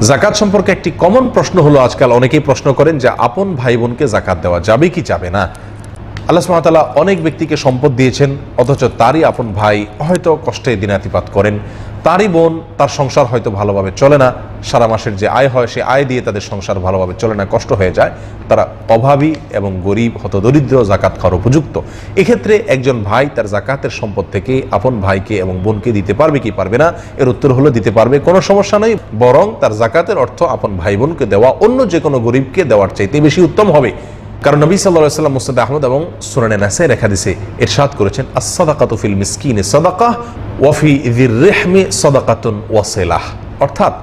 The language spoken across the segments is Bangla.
জাকাত সম্পর্কে একটি কমন প্রশ্ন হলো আজকাল অনেকেই প্রশ্ন করেন যে আপন ভাই বোনকে জাকাত দেওয়া যাবে কি যাবে না? আল্লাহ সুবহানাহু অনেক ব্যক্তিকে সম্পদ দিয়েছেন, অথচ তারই আপন ভাই হয়তো কষ্টে দিনাতিপাত করেন। তারই বোন তার সংসার হয়তো ভালোভাবে চলে না। সারা মাসের যে আয় হয়, সে আয় দিয়ে তাদের সংসার ভালোভাবে চলে না, কষ্ট হয়ে যায়। তারা অভাবী এবং গরিব হত দরিদ্র জাকাত খাওয়ার উপযুক্ত। এক্ষেত্রে একজন ভাই তার জাকাতের সম্পদ থেকে আপন ভাইকে এবং বোনকে দিতে পারবে কি পারবে না? এর উত্তর হলো দিতে পারবে, কোনো সমস্যা নেই। বরং তার জাকাতের অর্থ আপন ভাই বোনকে দেওয়া, অন্য যে কোনো গরিবকে দেওয়ার চাইতে বেশি উত্তম হবে। কারণ নবী সাল্লাহ সাল্লাম মুস্তাদ আহমদ এবং সুরানে নাসে রেখা দিছে এরশাদ করেছেন, আসসাদাকাতু ফিল মিসকিনে সাদাকা ওয়াফি ইদির রেহমে সাদাকাতুন ওয়াসেলাহ। অর্থাৎ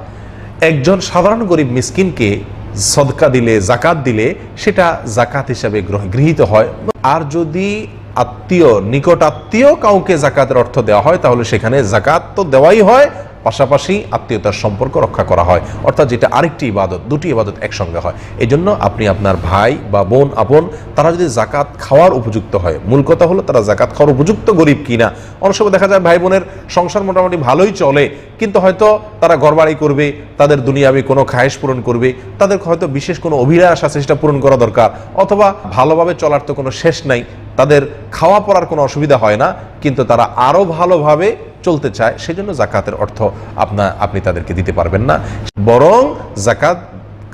একজন সাধারণ গরিব মিসকিনকে সদকা দিলে জাকাত দিলে সেটা জাকাত হিসাবে গৃহীত হয়। আর যদি আত্মীয়, নিকট আত্মীয় কাউকে জাকাতের অর্থ দেওয়া হয়, তাহলে সেখানে জাকাত তো দেওয়াই হয় পাশাপাশি আত্মীয়তার সম্পর্ক রক্ষা করা হয়। অর্থাৎ যেটা আরেকটি ইবাদত, দুটি ইবাদত একসঙ্গে হয়। এই জন্য আপনি আপনার ভাই বা বোন, আপন, তারা যদি জাকাত খাওয়ার উপযুক্ত হয়, মূল কথা হলো তারা জাকাত খাওয়ার উপযুক্ত গরিব কিনা। অনেক সময় দেখা যায় ভাই বোনের সংসার মোটামুটি ভালোই চলে, কিন্তু হয়তো তারা ঘরবাড়ি করবে, তাদের দুনিয়াবি কোনো খায়েশ পূরণ করবে, তাদের হয়তো বিশেষ কোনো অভিলাষ আছে সেটা পূরণ করা দরকার, অথবা ভালোভাবে চলার তো কোনো শেষ নাই, তাদের খাওয়া পড়ার কোনো অসুবিধা হয় না, কিন্তু তারা আরও ভালোভাবে চলতে চায় সেজন্য জাকাতের অর্থ আপনা আপনি তাদেরকে দিতে পারবেন না। বরং জাকাত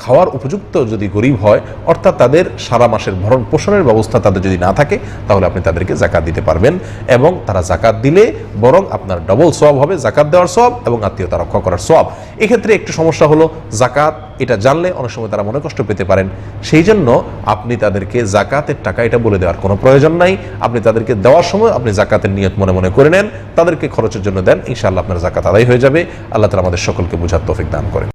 খাওয়ার উপযুক্ত যদি গরিব হয়, অর্থাৎ তাদের সারা মাসের ভরণ পোষণের ব্যবস্থা তাদের যদি না থাকে, তাহলে আপনি তাদেরকে জাকাত দিতে পারবেন এবং তারা জাকাত দিলে বরং আপনার ডবল সব হবে, জাকাত দেওয়ার সব এবং আত্মীয়তা রক্ষা করার সব এক্ষেত্রে একটু সমস্যা হলো, জাকাত এটা জানলে অনেক সময় তারা মনে কষ্ট পেতে পারেন। সেই জন্য আপনি তাদেরকে জাকাতের টাকা এটা বলে দেওয়ার কোনো প্রয়োজন নাই। আপনি তাদেরকে দেওয়ার সময় আপনি জাকাতের নিয়ত মনে মনে করে নেন, তাদেরকে খরচের জন্য দেন, ইনশাআল্লাহ আপনার জাকাত আদায় হয়ে যাবে। আল্লাহ তালা আমাদের সকলকে বুঝার তৌফিক দান করেন।